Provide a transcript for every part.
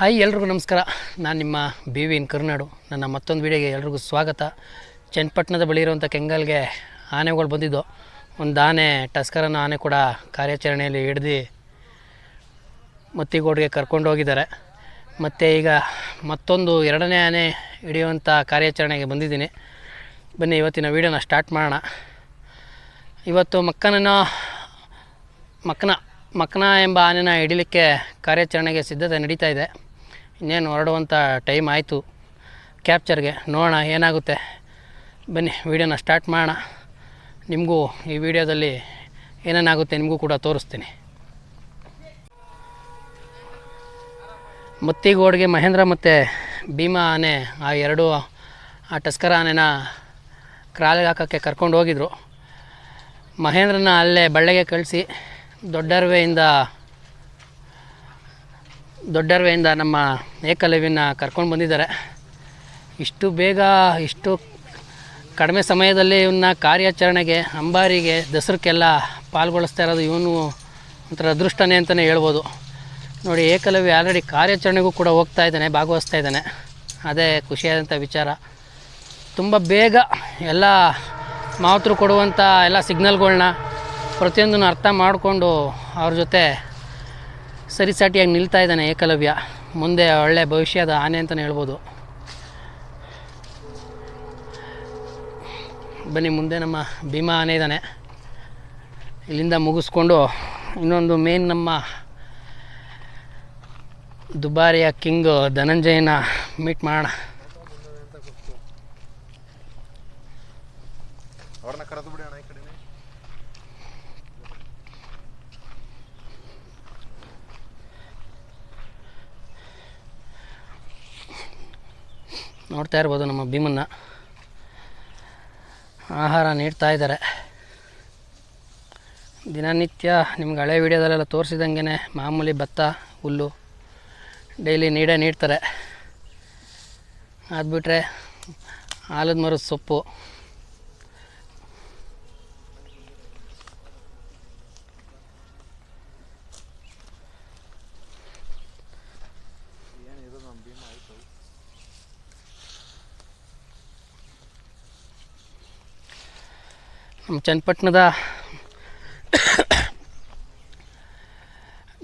Hi, ಎಲ್ರಿಗೂ ನಮಸ್ಕಾರ. ನಾನು ನಿಮ್ಮ ಬಿ ವಿ ಇನ್ ಕರ್ನಾಡು. ನನ್ನ ಮತ್ತೊಂದು ವಿಡಿಯೋಗೆ ಎಲ್ರಿಗೂ ಸ್ವಾಗತ. ಚನ್ನಪಟ್ಟಣದ ಬಳಿ ಇರುವಂಥ ಕೆಂಗಲ್ಗೆ ಆನೆಗಳು ಬಂದಿದ್ದು. ಒಂದು ಆನೆ ಟಸ್ಕರನ್ನು ಆನೆ ಕೂಡ ಕಾರ್ಯಾಚರಣೆಯಲ್ಲಿ ಹಿಡ್ದು ಮತ್ತಿಗೋಡ್ಗೆ ಕರ್ಕೊಂಡು ಹೋಗಿದ್ದಾರೆ. ಮತ್ತು ಈಗ ಮತ್ತೊಂದು ಎರಡನೇ ಆನೆ ಹಿಡಿಯುವಂಥ ಕಾರ್ಯಾಚರಣೆಗೆ ಬಂದಿದ್ದೀನಿ. ಬನ್ನಿ, ಇವತ್ತಿನ ವೀಡಿಯೋನ ಸ್ಟಾರ್ಟ್ ಮಾಡೋಣ. ಇವತ್ತು ಮಕ್ಕನನ್ನ, ಮಕ್ಕನ ಮಕ್ಕನ ಎಂಬ ಆನೆನ ಹಿಡಿಲಿಕ್ಕೆ ಕಾರ್ಯಾಚರಣೆಗೆ ಸಿದ್ಧತೆ ನಡೀತಾ ಇದೆ. ಇನ್ನೇನು ಹೊರಡುವಂಥ ಟೈಮ್ ಆಯಿತು. ಕ್ಯಾಪ್ಚರ್ಗೆ ನೋಡೋಣ ಏನಾಗುತ್ತೆ. ಬನ್ನಿ, ವೀಡಿಯೋನ ಸ್ಟಾರ್ಟ್ ಮಾಡೋಣ. ನಿಮಗೂ ಈ ವಿಡಿಯೋದಲ್ಲಿ ಏನೇನಾಗುತ್ತೆ ನಿಮಗೂ ಕೂಡ ತೋರಿಸ್ತೀನಿ. ಮತ್ತಿಗೋಡ್ಗೆ ಮಹೇಂದ್ರ ಮತ್ತು ಭೀಮಾ ಆನೆ, ಆ ಎರಡು, ಆ ಟಸ್ಕರ ಆನೆನ ಕ್ರಾಲಿಗೆ ಹಾಕೋಕ್ಕೆ ಕರ್ಕೊಂಡು ಹೋಗಿದ್ರು. ಮಹೇಂದ್ರನ ಅಲ್ಲೇ ಬಳ್ಳಿಗೆ ಕಳಿಸಿ, ದೊಡ್ಡರ್ವೆಯಿಂದ ದೊಡ್ಡರ್ವೆಯಿಂದ ನಮ್ಮ ಏಕಲವ್ಯನ ಕರ್ಕೊಂಡು ಬಂದಿದ್ದಾರೆ. ಇಷ್ಟು ಬೇಗ, ಇಷ್ಟು ಕಡಿಮೆ ಸಮಯದಲ್ಲಿ ಇವನ್ನ ಕಾರ್ಯಾಚರಣೆಗೆ, ಅಂಬಾರಿಗೆ, ದಸರಕ್ಕೆಲ್ಲ ಪಾಲ್ಗೊಳಿಸ್ತಾ ಇರೋದು ಇವನು ಒಂಥರ ಅದೃಷ್ಟನೇ ಅಂತಲೇ ಹೇಳ್ಬೋದು. ನೋಡಿ, ಏಕಲವ್ಯ ಆಲ್ರೆಡಿ ಕಾರ್ಯಾಚರಣೆಗೂ ಕೂಡ ಹೋಗ್ತಾ ಇದ್ದಾನೆ, ಭಾಗವಹಿಸ್ತಾ ಇದ್ದಾನೆ. ಅದೇ ಖುಷಿಯಾದಂಥ ವಿಚಾರ. ತುಂಬ ಬೇಗ ಎಲ್ಲ ಮಾತೃ ಕೊಡುವಂಥ ಎಲ್ಲ ಸಿಗ್ನಲ್ಗಳನ್ನ ಪ್ರತಿಯೊಂದನ್ನು ಅರ್ಥ ಮಾಡಿಕೊಂಡು ಅವ್ರ ಜೊತೆ ಸರಿಸಾಟಿಯಾಗಿ ನಿಲ್ತಾ ಇದ್ದಾನೆ ಏಕಲವ್ಯ. ಮುಂದೆ ಒಳ್ಳೆ ಭವಿಷ್ಯದ ಆನೆ ಅಂತಲೇ ಹೇಳ್ಬೋದು. ಬನ್ನಿ, ಮುಂದೆ ನಮ್ಮ ಭೀಮಾ ಆನೆ ಇದ್ದಾನೆ. ಇಲ್ಲಿಂದ ಮುಗಿಸ್ಕೊಂಡು ಇನ್ನೊಂದು ಮೇನ್ ನಮ್ಮ ದುಬಾರಿಯ ಕಿಂಗ್ ಧನಂಜಯನ ಮೀಟ್ ಮಾಡೋಣ. ಅವ್ರನ್ನ ಕರೆದು ಬಿಡಿ ಅಣ್ಣ ಈ ಕಡೆನೆ. ನೋಡ್ತಾ ಇರ್ಬೋದು ನಮ್ಮ ಭೀಮನ್ನ. ಆಹಾರ ನೀಡ್ತಾ ಇದ್ದಾರೆ. ದಿನನಿತ್ಯ ನಿಮ್ಗೆ ಹಳೆ ವೀಡಿಯೋದಲ್ಲೆಲ್ಲ ತೋರಿಸಿದಂಗೆ ಮಾಮೂಲಿ ಭತ್ತ, ಹುಲ್ಲು ಡೈಲಿ ನೀಡೇ ನೀಡ್ತಾರೆ. ಅದು ಬಿಟ್ಟರೆ ಆಲದ ಮರದ ಸೊಪ್ಪು. ನಮ್ಮ ಚನ್ನಪಟ್ಟಣದ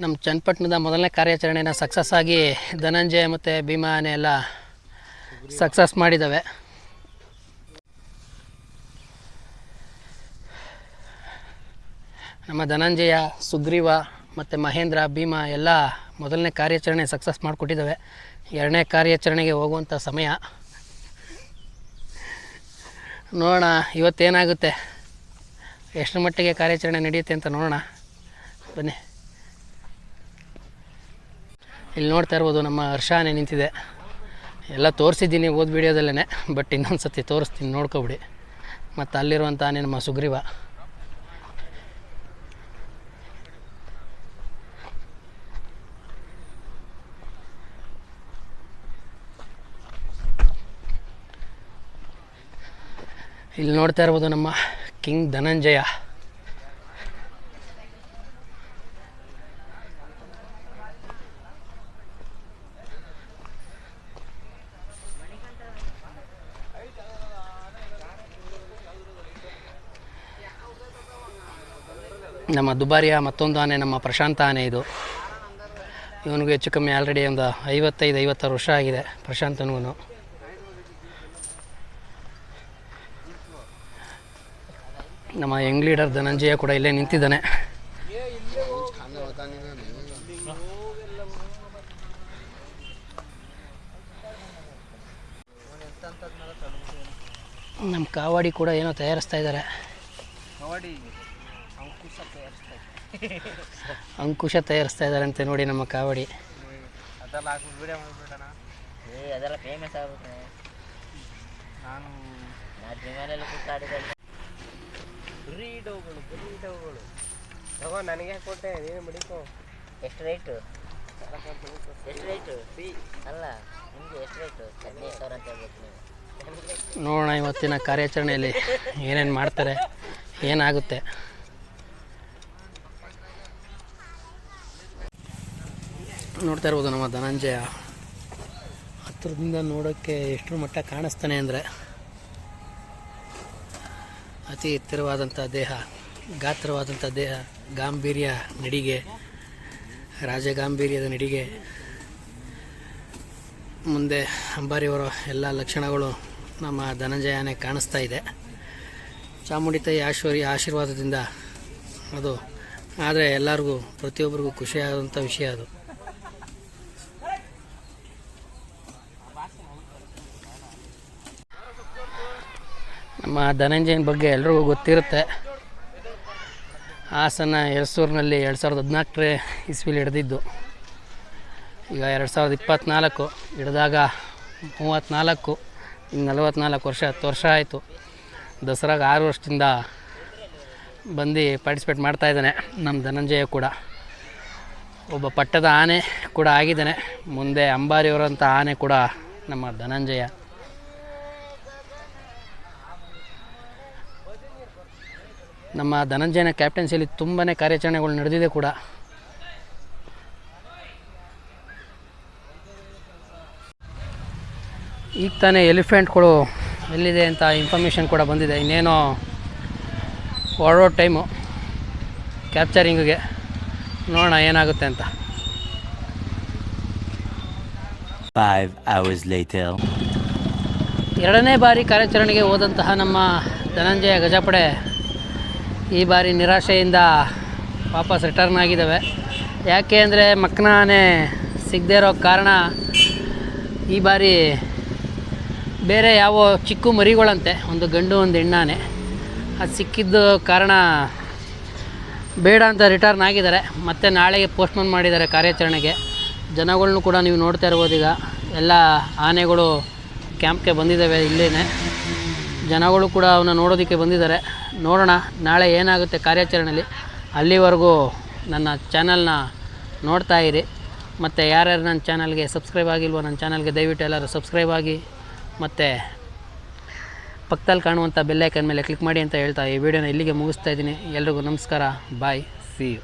ನಮ್ಮ ಚನ್ನಪಟ್ಟಣದ ಮೊದಲನೇ ಕಾರ್ಯಾಚರಣೆನ ಸಕ್ಸಸ್ ಆಗಿ ಧನಂಜಯ ಮತ್ತು ಭೀಮಾನೆ ಎಲ್ಲ ಸಕ್ಸಸ್ ಮಾಡಿದ್ದಾವೆ ನಮ್ಮ ಧನಂಜಯ, ಸುಗ್ರೀವ ಮತ್ತು ಮಹೇಂದ್ರ, ಭೀಮಾ ಎಲ್ಲ ಮೊದಲನೇ ಕಾರ್ಯಾಚರಣೆ ಸಕ್ಸಸ್ ಮಾಡಿಕೊಟ್ಟಿದ್ದಾವೆ ಎರಡನೇ ಕಾರ್ಯಾಚರಣೆಗೆ ಹೋಗುವಂಥ ಸಮಯ. ನೋಡೋಣ, ಇವತ್ತೇನಾಗುತ್ತೆ? ಎಷ್ಟರ ಮಟ್ಟಿಗೆ ಕಾರ್ಯಾಚರಣೆ ನಡೆಯುತ್ತೆ ಅಂತ ನೋಡೋಣ. ಬನ್ನಿ. ಇಲ್ಲಿ ನೋಡ್ತಾ ಇರ್ಬೋದು ನಮ್ಮ ಹರ್ಷಾನೆ ನಿಂತಿದೆ. ಎಲ್ಲ ತೋರಿಸಿದ್ದೀನಿ ಓದ್ ವಿಡಿಯೋದಲ್ಲೇ ಬಟ್ ಇನ್ನೊಂದು ಸತಿ ತೋರಿಸ್ತೀನಿ, ನೋಡ್ಕೊಬಿಡಿ. ಮತ್ತು ಅಲ್ಲಿರುವಂಥ ಆನೆ ನಮ್ಮ ಸುಗ್ರೀವ. ಇಲ್ಲಿ ನೋಡ್ತಾ ಇರ್ಬೋದು ನಮ್ಮ ಕಿಂಗ್ ಧನಂಜಯ ನಮ್ಮ ದುಬಾರಿಯ ಮತ್ತೊಂದು ಆನೆ, ನಮ್ಮ ಪ್ರಶಾಂತ ಆನೆ ಇದು. ಇವನಿಗೂ ಹೆಚ್ಚು ಕಮ್ಮಿ ಆಲ್ರೆಡಿ ಒಂದು ಐವತ್ತೈದು, ಐವತ್ತಾರು ವರ್ಷ ಆಗಿದೆ ಪ್ರಶಾಂತನಿಗೂ ನಮ್ಮ ಯಂಗ್ ಲೀಡರ್ ಧನಂಜಯ ಕೂಡ ಇಲ್ಲೇ ನಿಂತಿದ್ದಾನೆ. ನಮ್ಮ ಕಾವಾಡಿ ಕೂಡ ಏನೋ ತಯಾರಿಸ್ತಾ ಇದ್ದಾರೆ. ಅಂಕುಶ ತಯಾರಿಸ್ತಾ ಇದ್ದಾರೆ ಅಂತೆ ನೋಡಿ ನಮ್ಮ ಕಾವಾಡಿ. ಅದೆಲ್ಲ ಬ್ರೀಡೋಗಳು ಬ್ರೀಡೋಗಳು ತಗೋ ನನಗೆ ಕೊಟ್ಟೆ ನೀನು ಬಿಡಿಕೋ. ಎಷ್ಟು ರೇಟು ಎಷ್ಟು ರೇಟು ಅಲ್ಲ ನಿಮಗೆ ಎಷ್ಟು ರೇಟು ಹದಿನೈದು ಸಾವಿರ ಅಂತ ಹೇಳ್ಬೇಕು ನೀವು. ನೋಡೋಣ ಇವತ್ತಿನ ಕಾರ್ಯಾಚರಣೆಯಲ್ಲಿ ಏನೇನು ಮಾಡ್ತಾರೆ ಏನಾಗುತ್ತೆ. ನೋಡ್ತಾ ಇರ್ಬೋದು ನಮ್ಮ ಧನಂಜಯ. ಹತ್ರದಿಂದ ನೋಡೋಕ್ಕೆ ಎಷ್ಟರ ಮಟ್ಟ ಕಾಣಿಸ್ತಾನೆ ಅಂದರೆ. ಅತಿ ಎತ್ತರವಾದಂಥ ದೇಹ ಗಾತ್ರವಾದಂಥ ದೇಹ, ಗಾಂಭೀರ್ಯ ನಡಿಗೆ ರಾಜಗಾಂಭೀರ್ಯದ ನಡಿಗೆ, ಮುಂದೆ ಅಂಬಾರಿಯವರ ಎಲ್ಲ ಲಕ್ಷಣಗಳು ನಮ್ಮ ಧನಂಜಯನೇ ಕಾಣಿಸ್ತಾ ಇದೆ. ಚಾಮುಂಡಿ ತಾಯಿ ಆಶ್ವರಿ ಆಶೀರ್ವಾದದಿಂದ ಅದು. ಆದರೆ ಎಲ್ಲರಿಗೂ, ಪ್ರತಿಯೊಬ್ಬರಿಗೂ ಖುಷಿಯಾದಂಥ ವಿಷಯ ಅದು. ನಮ್ಮ ಧನಂಜಯನ ಬಗ್ಗೆ ಎಲ್ರಿಗೂ ಗೊತ್ತಿರುತ್ತೆ. ಹಾಸನ ಎಳಸೂರಿನಲ್ಲಿ ಎರಡು ಸಾವಿರದ ಹದಿನಾಲ್ಕರೇ ಇಸ್ವಿಲಿ ಹಿಡ್ದಿದ್ದು. ಈಗ ಎರಡು ಸಾವಿರದ ಇಪ್ಪತ್ತ್ನಾಲ್ಕು ಹಿಡಿದಾಗ ಮೂವತ್ತ್ನಾಲ್ಕು ಈಗ ನಲವತ್ತ್ನಾಲ್ಕು ವರ್ಷ, ಹತ್ತು ವರ್ಷ ಆಯಿತು. ದಸರಾಗ ಆರು ವರ್ಷದಿಂದ ಬಂದು ಪಾರ್ಟಿಸಿಪೇಟ್ ಮಾಡ್ತಾಯಿದ್ದಾನೆ ನಮ್ಮ ಧನಂಜಯ ಕೂಡ. ಒಬ್ಬ ಪಟ್ಟದ ಆನೆ ಕೂಡ ಆಗಿದ್ದಾನೆ. ಮುಂದೆ ಅಂಬಾರಿಯವರಂಥ ಆನೆ ಕೂಡ ನಮ್ಮ ಧನಂಜಯ. ನಮ್ಮ ಧನಂಜಯನ ಕ್ಯಾಪ್ಟನ್ಸಿಯಲ್ಲಿ ತುಂಬಾ ಕಾರ್ಯಾಚರಣೆಗಳು ನಡೆದಿದೆ ಕೂಡ. ಈಗ ತಾನೇ ಎಲಿಫೆಂಟ್ಗಳು ಎಲ್ಲಿದೆ ಅಂತ ಇನ್ಫಾರ್ಮೇಷನ್ ಕೂಡ ಬಂದಿದೆ. ಇನ್ನೇನೋ ಹೊರಡೋ ಟೈಮು ಕ್ಯಾಪ್ಚರಿಂಗಿಗೆ ನೋಡೋಣ ಏನಾಗುತ್ತೆ ಅಂತ. ಎರಡನೇ ಬಾರಿ ಕಾರ್ಯಾಚರಣೆಗೆ ಹೋದಂತಹ ನಮ್ಮ ಧನಂಜಯ ಗಜಪಡೆ ಈ ಬಾರಿ ನಿರಾಶೆಯಿಂದ ವಾಪಸ್ ರಿಟರ್ನ್ ಆಗಿದ್ದಾವೆ. ಯಾಕೆ ಅಂದರೆ ಮಕ್ಕನಾನೆ ಸಿಗದೇ ಇರೋ ಕಾರಣ ಈ ಬಾರಿ ಬೇರೆ ಯಾವ ಚಿಕ್ಕ ಮರಿಗಳಂತೆ, ಒಂದು ಗಂಡು, ಒಂದು ಹೆಣ್ಣಾನೆ. ಅದು ಸಿಕ್ಕಿದ್ದು ಕಾರಣ ಬೇಡ ಅಂತ ರಿಟರ್ನ್ ಆಗಿದ್ದಾರೆ. ಮತ್ತು ನಾಳೆಗೆ ಪೋಸ್ಟ್ಪೋನ್ ಮಾಡಿದ್ದಾರೆ ಕಾರ್ಯಾಚರಣೆಗೆ. ಜನಗಳ್ನು ಕೂಡ ನೀವು ನೋಡ್ತಾ ಇರ್ಬೋದು ಈಗ. ಎಲ್ಲ ಆನೆಗಳು ಕ್ಯಾಂಪ್ಗೆ ಬಂದಿದ್ದಾವೆ ಇಲ್ಲೇ ಜನಗಳು ಕೂಡ ಅವನ್ನ ನೋಡೋದಕ್ಕೆ ಬಂದಿದ್ದಾರೆ. ನೋಡೋಣ, ನಾಳೆ ಏನಾಗುತ್ತೆ ಕಾರ್ಯಾಚರಣೆಯಲ್ಲಿ ಅಲ್ಲಿವರೆಗೂ ನನ್ನ ಚಾನಲ್ನ ನೋಡ್ತಾ ಇರಿ. ಮತ್ತು ಯಾರ್ಯಾರು ನನ್ನ ಚಾನಲ್ಗೆ ಸಬ್ಸ್ಕ್ರೈಬ್ ಆಗಿಲ್ವೋ ನನ್ನ ಚಾನಲ್ಗೆ ದಯವಿಟ್ಟು ಎಲ್ಲರೂ ಸಬ್ಸ್ಕ್ರೈಬ್ ಆಗಿ. ಮತ್ತು ಪಕ್ಕದಲ್ಲಿ ಕಾಣುವಂಥ ಬೆಲ್ಲೈಕನ್ ಮೇಲೆ ಕ್ಲಿಕ್ ಮಾಡಿ ಅಂತ ಹೇಳ್ತಾ ಈ ವಿಡಿಯೋನ ಇಲ್ಲಿಗೆ ಮುಗಿಸ್ತಾ ಇದ್ದೀನಿ. ಎಲ್ರಿಗೂ ನಮಸ್ಕಾರ. ಬಾಯ್. C you